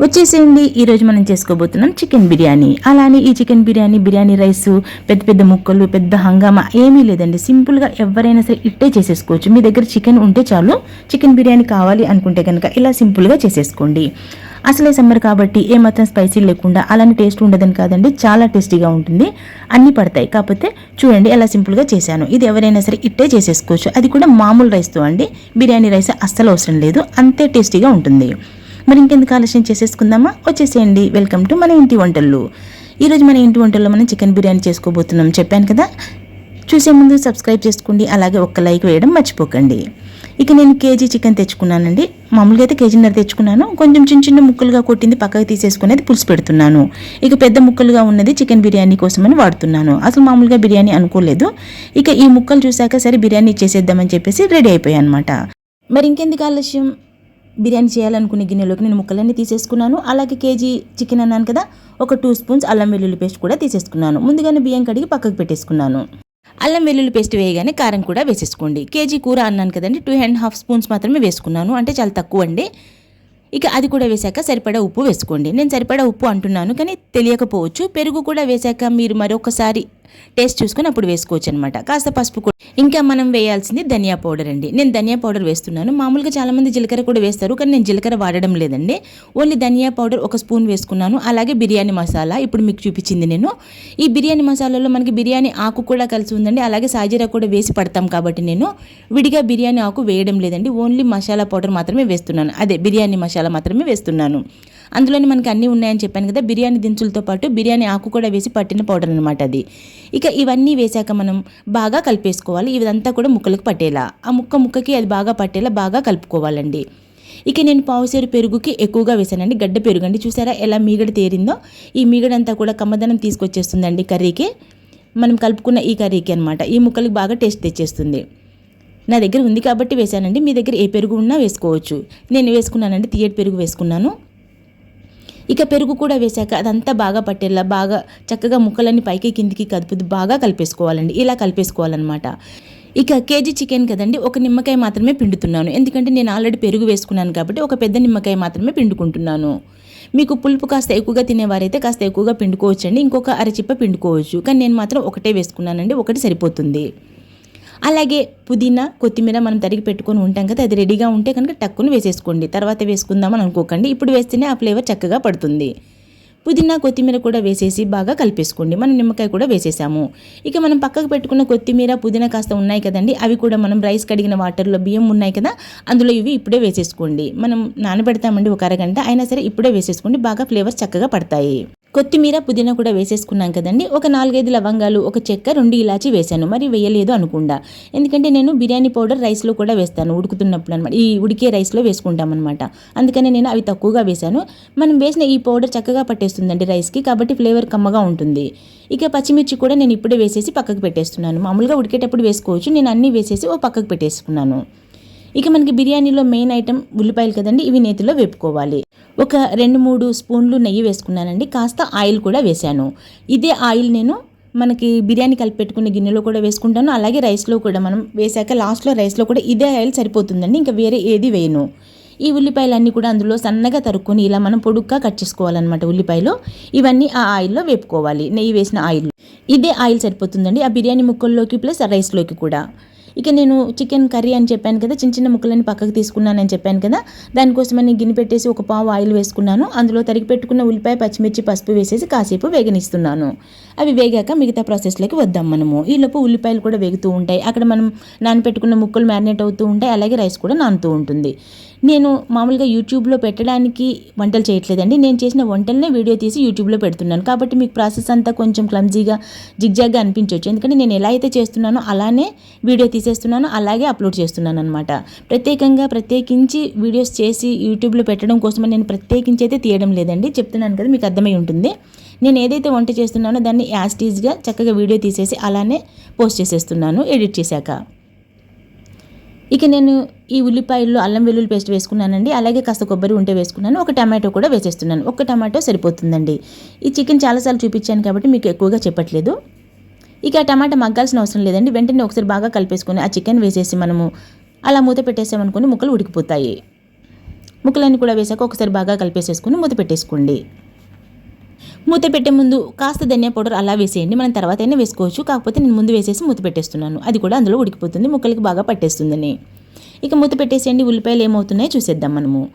వచ్చేసేయండి. ఈరోజు మనం చేసుకోబోతున్నాం చికెన్ బిర్యానీ. అలానే ఈ చికెన్ బిర్యానీ బిర్యానీ రైస్ పెద్ద పెద్ద ముక్కలు పెద్ద హంగామా ఏమీ లేదండి. సింపుల్గా ఎవరైనా సరే ఇట్టే చేసేసుకోవచ్చు. మీ దగ్గర చికెన్ ఉంటే చాలు చికెన్ బిర్యానీ కావాలి అనుకుంటే కనుక ఇలా సింపుల్గా చేసేసుకోండి. అసలే సమ్మర్ కాబట్టి ఏమాత్రం స్పైసీ లేకుండా అలానే టేస్ట్ ఉండదని కాదండి చాలా టేస్టీగా ఉంటుంది. అన్నీ పడతాయి. కాకపోతే చూడండి ఎలా సింపుల్గా చేశాను. ఇది ఎవరైనా సరే ఇట్టే చేసేసుకోవచ్చు. అది కూడా మామూలు రైస్తో అండి. బిర్యానీ రైస్ అస్సలు అవసరం లేదు. అంతే టేస్టీగా ఉంటుంది. మరి ఇంకెందుకు ఆలస్యం చేసేసుకుందామా? వచ్చేసేయండి. వెల్కమ్ టు మన ఇంటి వంటలు. ఈరోజు మన ఇంటి వంటల్లో మనం చికెన్ బిర్యానీ చేసుకోబోతున్నాం. చెప్పాను కదా? చూసే ముందు సబ్స్క్రైబ్ చేసుకోండి. అలాగే ఒక్క లైక్ వేయడం మర్చిపోకండి. ఇక నేను కేజీ చికెన్ తెచ్చుకున్నానండి. మామూలుగా అయితే కేజీన్నర తెచ్చుకున్నాను. కొంచెం చిన్న చిన్న ముక్కలుగా కొట్టింది పక్కకి తీసేసుకునేది పులుసు పెడుతున్నాను. ఇక పెద్ద ముక్కలుగా ఉన్నది చికెన్ బిర్యానీ కోసమని వాడుతున్నాను. అసలు మామూలుగా బిర్యానీ అనుకోలేదు. ఇక ఈ ముక్కలు చూశాక సరే బిర్యానీ చేసేద్దామని చెప్పేసి రెడీ అయిపోయాయి అనమాట మరి ఇంకెందుకు ఆలస్యం? బిర్యానీ చేయాలనుకునే గిన్నెలోకి నేను ముక్కలన్నీ తీసేసుకున్నాను. అలాగే కేజీ చికెన్ అన్నాను కదా ఒక టూ స్పూన్స్ అల్లం వెల్లుల్లి పేస్ట్ కూడా తీసేసుకున్నాను. ముందుగానే బియ్యం కడిగి పక్కకు పెట్టేసుకున్నాను. అల్లం వెల్లుల్లి పేస్ట్ వేయగానే కారం కూడా వేసేసుకోండి. కేజీ కూర అన్నాను కదండి టూ అండ్ హాఫ్ స్పూన్స్ మాత్రమే వేసుకున్నాను. అంటే చాలా తక్కువ అండి. ఇక అది కూడా వేశాక సరిపడా ఉప్పు వేసుకోండి. నేను సరిపడా ఉప్పు అంటున్నాను కానీ తెలియకపోవచ్చు. పెరుగు కూడా వేశాక మీరు మరొకసారి టేస్ట్ చూసుకొని అప్పుడు వేసుకోవచ్చు అనమాట కాస్త పసుపు కూడా. ఇంకా మనం వేయాల్సింది ధనియా పౌడర్ అండి. నేను ధనియా పౌడర్ వేస్తున్నాను. మామూలుగా చాలామంది జీలకర్ర కూడా వేస్తారు కానీ నేను జీలకర్ర వాడడం లేదండి. ఓన్లీ ధనియా పౌడర్ ఒక స్పూన్ వేసుకున్నాను. అలాగే బిర్యానీ మసాలా ఇప్పుడు మీకు చూపించింది నేను. ఈ బిర్యానీ మసాలాలో మనకి బిర్యానీ ఆకు కూడా కలిసి ఉందండి. అలాగే సాజీరా కూడా వేసి పడతాం కాబట్టి నేను విడిగా బిర్యానీ ఆకు వేయడం లేదండి. ఓన్లీ మసాలా పౌడర్ మాత్రమే వేస్తున్నాను. అదే బిర్యానీ మసాలా మాత్రమే వేస్తున్నాను. అందులోనే మనకి అన్నీ ఉన్నాయని చెప్పాను కదా బిర్యానీ దినుసులతో పాటు బిర్యానీ ఆకు కూడా వేసి పట్టిన పౌడర్ అనమాట అది. ఇక ఇవన్నీ వేశాక మనం బాగా కలిపేసుకోవాలి ఇదంతా కూడా ముక్కలకు పట్టేలా. ఆ ముక్క ముక్కకి అది బాగా పట్టేలా బాగా కలుపుకోవాలండి. ఇక నేను పావుసేరు పెరుగుకి ఎక్కువగా వేసానండి గడ్డ పెరుగు అండి. చూసారా ఎలా మీగడ తేరిందో? ఈ మీగడంతా కూడా కమ్మదనం తీసుకొచ్చేస్తుందండి కర్రీకి. మనం కలుపుకున్న ఈ కర్రీకి అనమాట ఈ ముక్కలకు బాగా టేస్ట్ తెచ్చేస్తుంది. నా దగ్గర ఉంది కాబట్టి వేశానండి మీ దగ్గర ఏ పెరుగు ఉన్నా వేసుకోవచ్చు. నేను వేసుకున్నానండి తీయటి పెరుగు వేసుకున్నాను. ఇక పెరుగు కూడా వేశాక అదంతా బాగా పట్టేలా బాగా చక్కగా ముక్కలన్నీ పైకి కిందికి కదుపుతూ బాగా కలిపేసుకోవాలండి. ఇలా కలిపేసుకోవాలన్నమాట. ఇక కేజీ చికెన్ కదండి ఒక నిమ్మకాయ మాత్రమే పిండుతున్నాను. ఎందుకంటే నేను ఆల్రెడీ పెరుగు వేసుకున్నాను కాబట్టి ఒక పెద్ద నిమ్మకాయ మాత్రమే పిండుకుంటున్నాను. మీకు పులుపు కాస్త ఎక్కువగా తినేవారైతే కాస్త ఎక్కువగా పిండుకోవచ్చండి ఇంకొక అరచిప్ప పిండుకోవచ్చు. కానీ నేను మాత్రం ఒకటే వేసుకున్నానండి ఒకటి సరిపోతుంది. అలాగే పుదీనా కొత్తిమీర మనం తరిగి పెట్టుకొని ఉంటాం కదా అది రెడీగా ఉంటే కనుక టక్కును వేసేసుకోండి. తర్వాత వేసుకుందామని అనుకోకండి. ఇప్పుడు వేస్తేనే ఆ ఫ్లేవర్ చక్కగా పడుతుంది. పుదీనా కొత్తిమీర కూడా వేసేసి బాగా కలిపేసుకోండి. మనం నిమ్మకాయ కూడా వేసేసాము. ఇక మనం పక్కకు పెట్టుకున్న కొత్తిమీర పుదీనా కాస్త ఉన్నాయి కదండి అవి కూడా మనం రైస్ కడిగిన వాటర్లో బియ్యం ఉన్నాయి కదా అందులో ఇవి ఇప్పుడే వేసేసుకోండి. మనం నానబెడతామండి ఒక అరగంట అయినా సరే ఇప్పుడే వేసేసుకోండి బాగా ఫ్లేవర్స్ చక్కగా పడతాయి. కొత్తిమీర పుదీనా కూడా వేసేసుకున్నాం కదండి. ఒక నాలుగైదు లవంగాలు ఒక చెక్క రెండు ఇలాచి వేశాను మరి వేయలేదు అనుకుండా. ఎందుకంటే నేను బిర్యానీ పౌడర్ రైస్లో కూడా వేస్తాను ఉడుకుతున్నప్పుడు అనమాట ఈ ఉడికే రైస్లో వేసుకుంటాం అనమాట నేను అవి తక్కువగా వేశాను. మనం వేసిన ఈ పౌడర్ చక్కగా పట్టేస్తుందండి రైస్కి కాబట్టి ఫ్లేవర్ కమ్మగా ఉంటుంది. ఇక పచ్చిమిర్చి కూడా నేను ఇప్పుడే వేసేసి పక్కకు పెట్టేస్తున్నాను. మామూలుగా ఉడికేటప్పుడు వేసుకోవచ్చు. నేను అన్నీ వేసేసి ఓ పక్కకు పెట్టేసుకున్నాను. ఇక మనకి బిర్యానీలో మెయిన్ ఐటమ్ ఉల్లిపాయలు కదండి ఇవి నేతిలో వేపుకోవాలి. ఒక రెండు మూడు స్పూన్లు నెయ్యి వేసుకున్నానండి కాస్త ఆయిల్ కూడా వేశాను. ఇదే ఆయిల్ నేను మనకి బిర్యానీ కలిపి పెట్టుకునే గిన్నెలో కూడా వేసుకుంటాను అలాగే రైస్లో కూడా మనం వేసాక లాస్ట్లో రైస్లో కూడా ఇదే ఆయిల్ సరిపోతుందండి ఇంకా వేరే ఏది వేయను. ఈ ఉల్లిపాయలన్నీ కూడా అందులో సన్నగా తరుక్కొని ఇలా మనం పొడుగ్గా కట్ చేసుకోవాలన్నమాట ఉల్లిపాయలు. ఇవన్నీ ఆ ఆయిల్లో వేపుకోవాలి నెయ్యి వేసిన ఆయిల్. ఇదే ఆయిల్ సరిపోతుందండి ఆ బిర్యానీ ముక్కల్లోకి ప్లస్ రైస్లోకి కూడా. ఇక నేను చికెన్ కర్రీ అని చెప్పాను కదా చిన్న చిన్న ముక్కలని పక్కకు తీసుకున్నానని చెప్పాను కదా దానికోసమని గిన్నె పెట్టేసి ఒక పావు ఆయిల్ వేసుకున్నాను. అందులో తరిగి పెట్టుకున్న ఉల్లిపాయ పచ్చిమిర్చి పసుపు వేసేసి కాసేపు వేగనిస్తున్నాను. అవి వేగాక మిగతా ప్రాసెస్లోకి వద్దాం మనము. ఈలోపు ఉల్లిపాయలు కూడా వేగుతూ ఉంటాయి. అక్కడ మనం నానపెట్టుకున్న ముక్కలు మ్యారినేట్ అవుతూ ఉంటాయి. అలాగే రైస్ కూడా నానుతూ ఉంటుంది. నేను మామూలుగా యూట్యూబ్లో పెట్టడానికి వంటలు చేయట్లేదండి. నేను చేసిన వంటలనే వీడియో తీసి యూట్యూబ్లో పెడుతున్నాను. కాబట్టి మీకు ప్రాసెస్ అంతా కొంచెం క్లమ్జీగా జిగ్జాగ్గా అనిపించవచ్చు ఎందుకంటే నేను ఎలా అయితే చేస్తున్నానో అలానే వీడియో తీసేస్తున్నాను అలాగే అప్లోడ్ చేస్తున్నాను అనమాట ప్రత్యేకంగా ప్రత్యేకించి వీడియోస్ చేసి యూట్యూబ్లో పెట్టడం కోసమని నేను ప్రత్యేకించి అయితే తీయడం లేదండి. చెప్తున్నాను కదా మీకు అర్థమై ఉంటుంది. నేను ఏదైతే వంట చేస్తున్నానో దాన్ని యాస్టీజ్గా చక్కగా వీడియో తీసేసి అలానే పోస్ట్ చేసేస్తున్నాను ఎడిట్ చేశాక. ఇక నేను ఈ ఉల్లిపాయల్లో అల్లం వెల్లుల్లి పేస్ట్ వేసుకున్నానండి. అలాగే కాస్త కొబ్బరి ఉంటే వేసుకున్నాను. ఒక టమాటో కూడా వేసేస్తున్నాను. ఒక టమాటో సరిపోతుందండి. ఈ చికెన్ చాలాసార్లు చూపించాను కాబట్టి మీకు ఎక్కువగా చెప్పట్లేదు. ఇక ఆ టమాటా మగ్గాల్సిన అవసరం లేదండి. వెంటనే ఒకసారి బాగా కలిపేసుకొని ఆ చికెన్ వేసేసి మనము అలా మూత పెట్టేసామనుకుని ముక్కలు ఉడికిపోతాయి. ముక్కలన్నీ కూడా వేసాక ఒకసారి బాగా కలిపేసేసుకుని మూత పెట్టేసుకోండి. మూత పెట్టే ముందు కాస్త ధనియా పౌడర్ అలా వేసేయండి. మనం తర్వాత అయినా వేసుకోవచ్చు. కాకపోతే నేను ముందు వేసేసి మూత పెట్టేస్తున్నాను. అది కూడా అందులో ఉడికిపోతుంది. ముక్కలకి బాగా పట్టేస్తుందని. ఇక మూత పెట్టేసేయండి. ఉల్లిపాయలు ఏమవుతున్నాయో చూసేద్దాం మనము.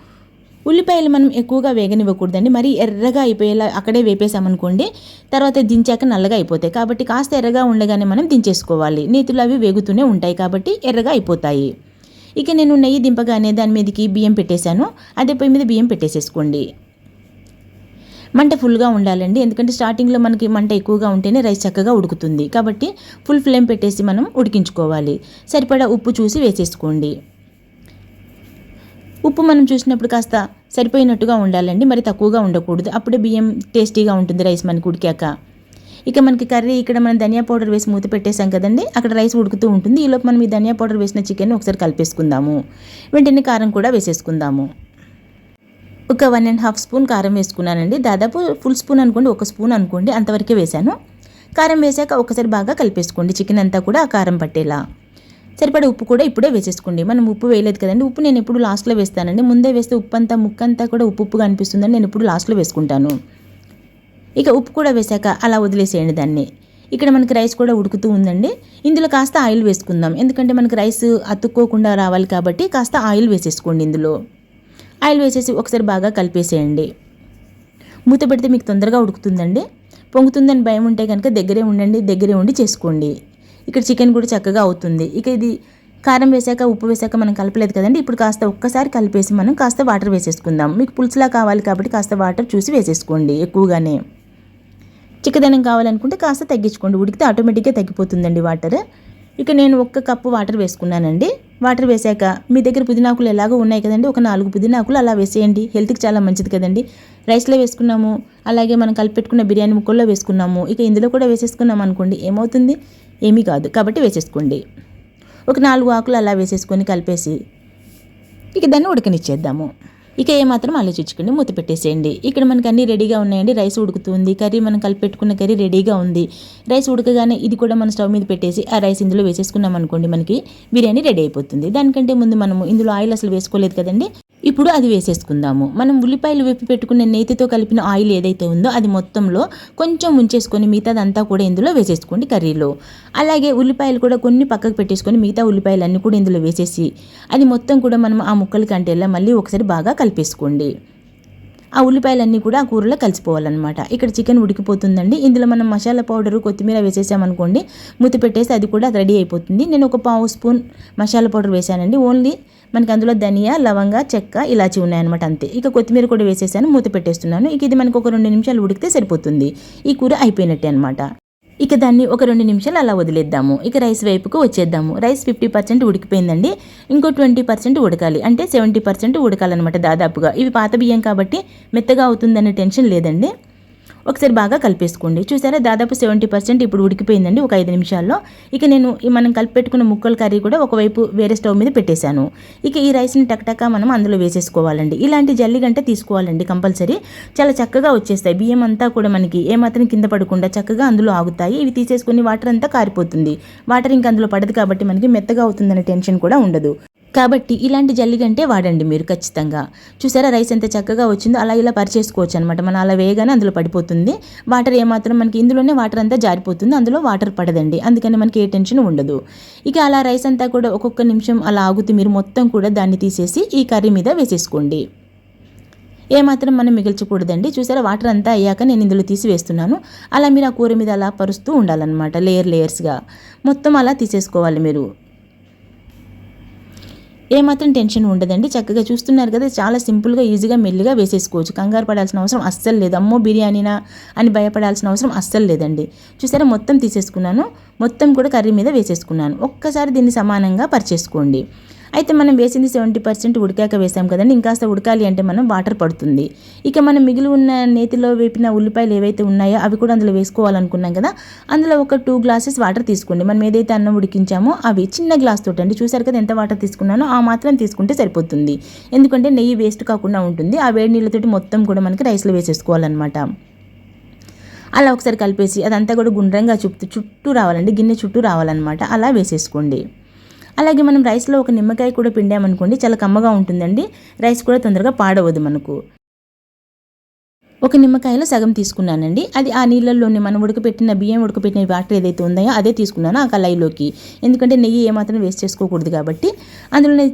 ఉల్లిపాయలు మనం ఎక్కువగా వేగనివ్వకూడదండి. మరి ఎర్రగా అయిపోయేలా అక్కడే వేపేసామనుకోండి తర్వాత దించాక నల్లగా అయిపోతాయి. కాబట్టి కాస్త ఎర్రగా ఉండగానే మనం దించేసుకోవాలి. నేతులు అవి వేగుతూనే ఉంటాయి కాబట్టి ఎర్రగా అయిపోతాయి. ఇక నేను నెయ్యి దింపగానే దాని మీదకి బియ్యం పెట్టేశాను. అదే పొయ్యి మీద బియ్యం పెట్టేసేసుకోండి. మంట ఫుల్గా ఉండాలండి. ఎందుకంటే స్టార్టింగ్లో మనకి మంట ఎక్కువగా ఉంటేనే రైస్ చక్కగా ఉడుకుతుంది. కాబట్టి ఫుల్ ఫ్లేమ్ పెట్టేసి మనం ఉడికించుకోవాలి. సరిపడా ఉప్పు చూసి వేసేసుకోండి. ఉప్పు మనం చూసినప్పుడు కాస్త సరిపోయినట్టుగా ఉండాలండి. మరి తక్కువగా ఉండకూడదు. అప్పుడే బియ్యం టేస్టీగా ఉంటుంది రైస్ మనకి ఉడికాక. ఇక మనకి కర్రీ ఇక్కడ మనం ధనియా పౌడర్ వేసి మూత పెట్టేశాం కదండి. అక్కడ రైస్ ఉడుకుతూ ఉంటుంది. ఈలోపు మనం ఈ ధనియా పౌడర్ వేసిన చికెన్ ఒకసారి కలిపేసుకుందాము. వెంటనే కారం కూడా వేసేసుకుందాము. ఒక వన్ అండ్ హాఫ్ స్పూన్ కారం వేసుకున్నానండి. దాదాపు ఫుల్ స్పూన్ అనుకోండి ఒక స్పూన్ అనుకోండి అంతవరకే వేశాను. కారం వేసాక ఒకసారి బాగా కలిపేసుకోండి. చికెన్ అంతా కూడా ఆ కారం పట్టేలా. సరిపడే ఉప్పు కూడా ఇప్పుడే వేసేసుకోండి. మనం ఉప్పు వేయలేదు కదండి. ఉప్పు నేను ఎప్పుడు లాస్ట్లో వేస్తానండి. ముందే వేస్తే ఉప్పు అంతా ముక్కంతా కూడా ఉప్పు ఉప్పుగా అనిపిస్తుందని నేను ఇప్పుడు లాస్ట్లో వేసుకుంటాను. ఇక ఉప్పు కూడా వేసాక అలా వదిలేసేయండి దాన్ని. ఇక్కడ మనకి రైస్ కూడా ఉడుకుతూ ఉందండి. ఇందులో కాస్త ఆయిల్ వేసుకుందాం. ఎందుకంటే మనకి రైస్ అతుక్కోకుండా రావాలి కాబట్టి కాస్త ఆయిల్ వేసేసుకోండి ఇందులో. ఆయిల్ వేసేసి ఒకసారి బాగా కలిపేసేయండి. మూత పెడితే మీకు తొందరగా ఉడుకుతుందండి. పొంగుతుందని భయం ఉంటే కనుక దగ్గరే ఉండండి దగ్గరే ఉండి చేసుకోండి. ఇక్కడ చికెన్ కూడా చక్కగా అవుతుంది. ఇక ఇది కారం వేసాక ఉప్పు వేసాక మనం కలపలేదు కదండి. ఇప్పుడు కాస్త ఒక్కసారి కలిపేసి మనం కాస్త వాటర్ వేసేసుకుందాం. మీకు పులుసులా కావాలి కాబట్టి కాస్త వాటర్ చూసి వేసేసుకోండి ఎక్కువగానే. చిక్కదనం కావాలనుకుంటే కాస్త తగ్గించుకోండి. ఉడికితే ఆటోమేటిక్గా తగ్గిపోతుందండి వాటర్. ఇక నేను ఒక్క కప్పు వాటర్ వేసుకున్నానండి. వాటర్ వేసాక మీ దగ్గర పుదీనాకులు ఎలాగో ఉన్నాయి కదండి? ఒక నాలుగు పుదీనాకులు అలా వేసేయండి. హెల్త్కి చాలా మంచిది కదండి. రైస్లో వేసుకున్నాము అలాగే మనం కలిపెట్టుకున్న బిర్యానీ ముక్కల్లో వేసుకున్నాము. ఇక ఇందులో కూడా వేసేసుకున్నాం అనుకోండి ఏమవుతుంది? ఏమీ కాదు. కాబట్టి వేసేసుకోండి. ఒక నాలుగు ఆకులు అలా వేసేసుకొని కలిపేసి ఇక దాన్ని ఉడకనిచ్చేద్దాము. ఇక ఏమాత్రం ఆలోచించుకోండి మూత పెట్టేసేయండి. ఇక్కడ మనకి అన్నీ రెడీగా ఉన్నాయండి. రైస్ ఉడుకుతుంది కర్రీ మనం కలిపెట్టుకున్న కర్రీ రెడీగా ఉంది. రైస్ ఉడకగానే ఇది కూడా మన స్టవ్ మీద పెట్టేసి ఆ రైస్ ఇందులో వేసేసుకున్నాం అనుకోండి మనకి బిర్యానీ రెడీ అయిపోతుంది. దానికంటే ముందు మనము ఇందులో ఆయిల్ అసలు వేసుకోలేదు కదండి ఇప్పుడు అది వేసేసుకుందాము. మనం ఉల్లిపాయలు వేపి పెట్టుకున్న నేతితో కలిపిన ఆయిల్ ఏదైతే ఉందో అది మొత్తంలో కొంచెం ఉంచేసుకొని మిగతాదంతా కూడా ఇందులో వేసేసుకోండి కర్రీలో. అలాగే ఉల్లిపాయలు కూడా కొన్ని పక్కకు పెట్టేసుకొని మిగతా ఉల్లిపాయలు అన్నీ కూడా ఇందులో వేసేసి అది మొత్తం కూడా మనం ఆ ముక్కల కంటేలా మళ్ళీ ఒకసారి బాగా కలిపేసుకోండి. ఆ ఉల్లిపాయలన్నీ కూడా ఆ కూరలో కలిసిపోవాలన్నమాట. ఇక్కడ చికెన్ ఉడికిపోతుందండి. ఇందులో మనం మసాలా పౌడరు కొత్తిమీర వేసేసామనుకోండి మూత పెట్టేసి అది కూడా రెడీ అయిపోతుంది. నేను ఒక పావు స్పూన్ మసాలా పౌడర్ వేశానండి. ఓన్లీ మనకి అందులో ధనియా లవంగ చెక్క ఇలాచి ఉన్నాయన్నమాట అంతే. ఇక కొత్తిమీర కూడా వేసేసాను మూత పెట్టేస్తున్నాను. ఇక ఇది మనకు ఒక రెండు నిమిషాలు ఉడికితే సరిపోతుంది. ఈ కూర అయిపోయినట్టే అనమాట ఇక దాన్ని ఒక రెండు నిమిషాలు అలా వదిలేద్దాము. ఇక రైస్ వైపుకు వచ్చేద్దాము. రైస్ ఫిఫ్టీ పర్సెంట్ ఉడికిపోయిందండి. ఇంకో ట్వంటీ పర్సెంట్ ఉడకాలి. అంటే సెవెంటీ పర్సెంట్ ఉడకాలన్నమాట దాదాపుగా. ఇవి పాత బియ్యం కాబట్టి మెత్తగా అవుతుందనే టెన్షన్ లేదండి. ఒకసారి బాగా కలిపేసుకోండి. చూసారా? దాదాపు సెవెంటీ పర్సెంట్ ఇప్పుడు ఉడికిపోయిందండి ఒక ఐదు నిమిషాల్లో. ఇక నేను ఈ మనం కలిపి పెట్టుకున్న ముక్కల కర్రీ కూడా ఒకవైపు వేరే స్టవ్ మీద పెట్టేశాను. ఇక ఈ రైస్ని టక్టకా మనం అందులో వేసేసుకోవాలండి. ఇలాంటి జల్లిగంట తీసుకోవాలండి కంపల్సరీ. చాలా చక్కగా వచ్చేస్తాయి. బియ్యం అంతా కూడా మనకి ఏమాత్రం కింద పడకుండా చక్కగా అందులో ఆగుతాయి. ఇవి తీసేసుకుని వాటర్ అంతా కారిపోతుంది. వాటర్ ఇంకా అందులో పడదు కాబట్టి మనకి మెత్తగా అవుతుందనే టెన్షన్ కూడా ఉండదు. కాబట్టి ఇలాంటి జల్లిగంటే వాడండి మీరు ఖచ్చితంగా. చూసారా రైస్ ఎంత చక్కగా వచ్చిందో? అలా ఇలా పరిచేసుకోవచ్చు అనమాట మనం అలా వేయగానే అందులో పడిపోతుంది. వాటర్ ఏమాత్రం మనకి ఇందులోనే వాటర్ అంతా జారిపోతుంది. అందులో వాటర్ పడదండి. అందుకని మనకి ఏ టెన్షన్ ఉండదు. ఇక అలా రైస్ అంతా కూడా ఒక్కొక్క నిమిషం అలా ఆగుతూ మీరు మొత్తం కూడా దాన్ని తీసేసి ఈ కర్రీ మీద వేసేసుకోండి. ఏమాత్రం మనం మిగిల్చకూడదండి. చూసారా వాటర్ అంతా అయ్యాక నేను ఇందులో తీసి వేస్తున్నాను. అలా మీరు ఆ కూర మీద అలా పరుస్తూ ఉండాలన్నమాట. లేయర్ లేయర్స్గా. మొత్తం అలా తీసేసుకోవాలి మీరు. ఏమాత్రం టెన్షన్ ఉండదండి. చక్కగా చూస్తున్నారు కదా చాలా సింపుల్గా ఈజీగా మెల్లిగా వేసేసుకోవచ్చు. కంగారు పడాల్సిన అవసరం అస్సలు లేదు. అమ్మో బిర్యానీనా అని భయపడాల్సిన అవసరం అస్సలు లేదండి. చూసారా మొత్తం తీసేసుకున్నాను. మొత్తం కూడా కర్రీ మీద వేసేసుకున్నాను. ఒక్కసారి దీన్ని సమానంగా పరిచేసుకోండి. అయితే మనం వేసింది సెవెంటీ పర్సెంట్ ఉడికాక వేసాం కదండి. ఇంకాస్త ఉడకాలి అంటే మనం వాటర్ పడుతుంది. ఇక మనం మిగిలి ఉన్న నేతిలో వేపిన ఉల్లిపాయలు ఏవైతే ఉన్నాయో అవి కూడా అందులో వేసుకోవాలనుకున్నాం కదా అందులో ఒక టూ గ్లాసెస్ వాటర్ తీసుకోండి. మనం ఏదైతే అన్నం ఉడికించామో అవి చిన్న గ్లాస్ తోటి అండి. చూసారు కదా ఎంత వాటర్ తీసుకున్నానో ఆ మాత్రం తీసుకుంటే సరిపోతుంది. ఎందుకంటే నెయ్యి వేస్ట్ కాకుండా ఉంటుంది. ఆ వేడి నీళ్ళతోటి మొత్తం కూడా మనకి రైస్లో వేసేసుకోవాలన్నమాట. అలా ఒకసారి కలిపేసి అదంతా కూడా గుండ్రంగా చుట్టూ చుట్టూ రావాలండి. గిన్నె చుట్టూ రావాలన్నమాట. అలా వేసేసుకోండి. అలాగే మనం రైస్లో ఒక నిమ్మకాయ కూడా పిండామనుకోండి చాలా కమ్మగా ఉంటుందండి. రైస్ కూడా తొందరగా పాడవదు మనకు. ఒక నిమ్మకాయలో సగం తీసుకున్నానండి. అది ఆ నీళ్ళల్లోనే మనం ఉడకపెట్టిన బియ్యం ఉడకపెట్టిన వాటర్ ఏదైతే ఉందో అదే తీసుకున్నాను ఆ కళాయిలోకి. ఎందుకంటే నెయ్యి ఏమాత్రం వేస్ట్ చేసుకోకూడదు కాబట్టి అందులోనే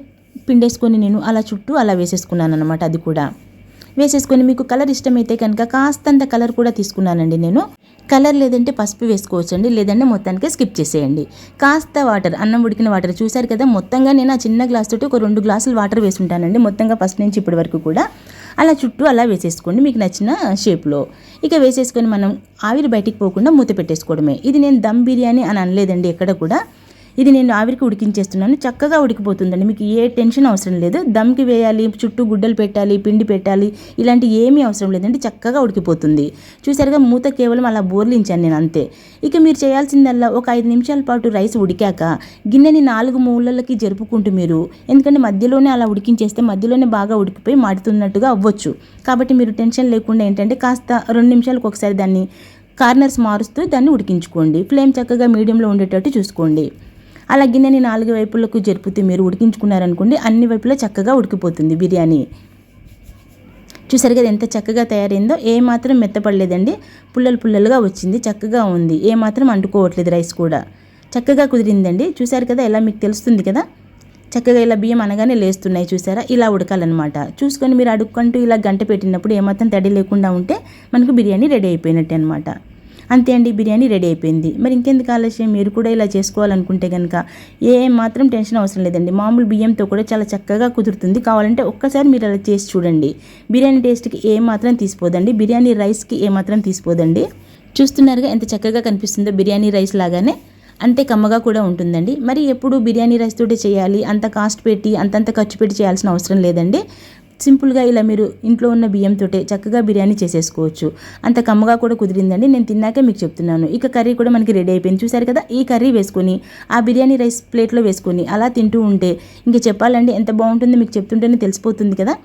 పిండేసుకొని నేను అలా చుట్టూ అలా వేసేసుకున్నాను అనమాట అది కూడా. వేసేసుకొని మీకు కలర్ ఇష్టమైతే కనుక కాస్తంత కలర్ కూడా తీసుకున్నానండి నేను. కలర్ లేదంటే పసుపు వేసుకోవచ్చండి లేదంటే మొత్తానికి స్కిప్ చేసేయండి. కాస్త వాటర్ అన్నం ఉడికిన వాటర్ చూశారు కదా మొత్తంగా నేను ఆ చిన్న గ్లాస్ తోటి ఒక రెండు గ్లాసులు వాటర్ వేసుంటానండి మొత్తంగా ఫస్ట్ నుంచి ఇప్పటి వరకు కూడా. అలా చుట్టూ అలా వేసేసుకోండి మీకు నచ్చిన షేప్లో. ఇక వేసేసుకొని మనం ఆవిరి బయటికి పోకుండా మూత పెట్టేసుకోవడమే. ఇది నేను దమ్ బిర్యానీ అని అనలేదండి ఎక్కడ కూడా. ఇది నేను ఆవిరికి ఉడికించేస్తున్నాను. చక్కగా ఉడికిపోతుందండి. మీకు ఏ టెన్షన్ అవసరం లేదు. దమ్కి వేయాలి చుట్టూ గుడ్డలు పెట్టాలి పిండి పెట్టాలి ఇలాంటి ఏమీ అవసరం లేదండి. చక్కగా ఉడికిపోతుంది. చూసారుగా మూత కేవలం అలా బోర్లించాను నేను అంతే. ఇక మీరు చేయాల్సిందల్లా ఒక ఐదు నిమిషాల పాటు రైస్ ఉడికాక గిన్నెని నాలుగు మూలలకి జరుపుకుంటూ మీరు ఎందుకంటే మధ్యలోనే అలా ఉడికించేస్తే మధ్యలోనే బాగా ఉడికిపోయి మాడుతున్నట్టుగా అవ్వచ్చు. కాబట్టి మీరు టెన్షన్ లేకుండా ఏంటంటే కాస్త రెండు నిమిషాలకు ఒకసారి దాన్ని కార్నర్స్ మారుస్తూ దాన్ని ఉడికించుకోండి. ఫ్లేమ్ చక్కగా మీడియంలో ఉండేటట్టు చూసుకోండి. అలా గిన్నెని నాలుగు వైపులకు జరుపుతూ మీరు ఉడికించుకున్నారనుకోండి అన్ని వైపులా చక్కగా ఉడికిపోతుంది బిర్యానీ. చూసారు కదా ఎంత చక్కగా తయారైందో? ఏ మాత్రం మెత్తపడలేదండి. పుల్లలు పుల్లలుగా వచ్చింది చక్కగా ఉంది. ఏ మాత్రం అంటుకోవట్లేదు రైస్ కూడా. చక్కగా కుదిరిందండి. చూసారు కదా ఎలా మీకు తెలుస్తుంది కదా? చక్కగా ఇలా బియ్యం అనగానే లేస్తున్నాయి చూసారా? ఇలా ఉడకాలన్నమాట. చూసుకొని మీరు అడుక్కుంటూ ఇలా గంట పెట్టినప్పుడు ఏమాత్రం తడి లేకుండా ఉంటే మనకు బిర్యానీ రెడీ అయిపోయినట్టే అనమాట అంతే అండి బిర్యానీ రెడీ అయిపోయింది. మరి ఇంకెందుకు ఆలస్యం? మీరు కూడా ఇలా చేసుకోవాలనుకుంటే కనుక ఏ మాత్రం టెన్షన్ అవసరం లేదండి. మామూలు బియ్యంతో కూడా చాలా చక్కగా కుదురుతుంది. కావాలంటే ఒక్కసారి మీరు అలా చేసి చూడండి. బిర్యానీ టేస్ట్కి ఏ మాత్రం తీసిపోదండి. బిర్యానీ రైస్కి ఏ మాత్రం తీసిపోదండి. చూస్తున్నారుగా ఎంత చక్కగా కనిపిస్తుందో బిర్యానీ రైస్ లాగానే. అంతే కమ్మగా కూడా ఉంటుందండి. మరి ఎప్పుడు బిర్యానీ రైస్ తోటి చేయాలి? అంత కాస్ట్ పెట్టి అంతంత ఖర్చు పెట్టి చేయాల్సిన అవసరం లేదండి. సింపుల్గా ఇలా మీరు ఇంట్లో ఉన్న బియ్యంతోటే చక్కగా బిర్యానీ చేసేసుకోవచ్చు. అంత కమ్మగా కూడా కుదిరిందండి. నేను తిన్నాకే మీకు చెప్తున్నాను. ఇక కర్రీ కూడా మనకి రెడీ అయిపోయింది. చూసారు కదా? ఈ కర్రీ వేసుకొని ఆ బిర్యానీ రైస్ ప్లేట్లో వేసుకొని అలా తింటూ ఉంటే ఇంక చెప్పాలండి ఎంత బాగుంటుందో మీకు చెప్తుంటేనే తెలిసిపోతుంది కదా?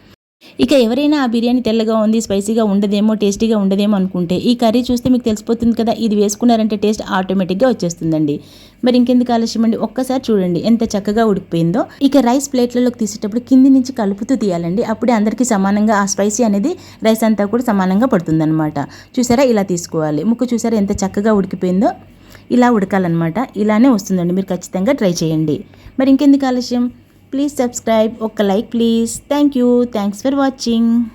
ఇక ఎవరైనా ఆ బిర్యానీ తెల్లగా ఉంది స్పైసీగా ఉండదేమో టేస్టీగా ఉండదేమో అనుకుంటే ఈ కర్రీ చూస్తే మీకు తెలిసిపోతుంది కదా ఇది వేసుకున్నారంటే టేస్ట్ ఆటోమేటిక్గా వచ్చేస్తుందండి. మరి ఇంకెందుకు ఆలస్యం అండి? ఒక్కసారి చూడండి ఎంత చక్కగా ఉడికిపోయిందో. ఇక రైస్ ప్లేట్లలోకి తీసేటప్పుడు కింది నుంచి కలుపుతూ తీయాలండి. అప్పుడే అందరికీ సమానంగా ఆ స్పైసీ అనేది రైస్ అంతా కూడా సమానంగా పడుతుందన్నమాట. చూసారా? ఇలా తీసుకోవాలి. ముక్కు చూసారా ఎంత చక్కగా ఉడికిపోయిందో? ఇలా ఉడకాలన్నమాట. ఇలానే వస్తుందండి. మీరు ఖచ్చితంగా ట్రై చేయండి. మరి ఇంకెందుకు ఆలస్యం? Please subscribe. or like please. Thank you. Thanks for watching.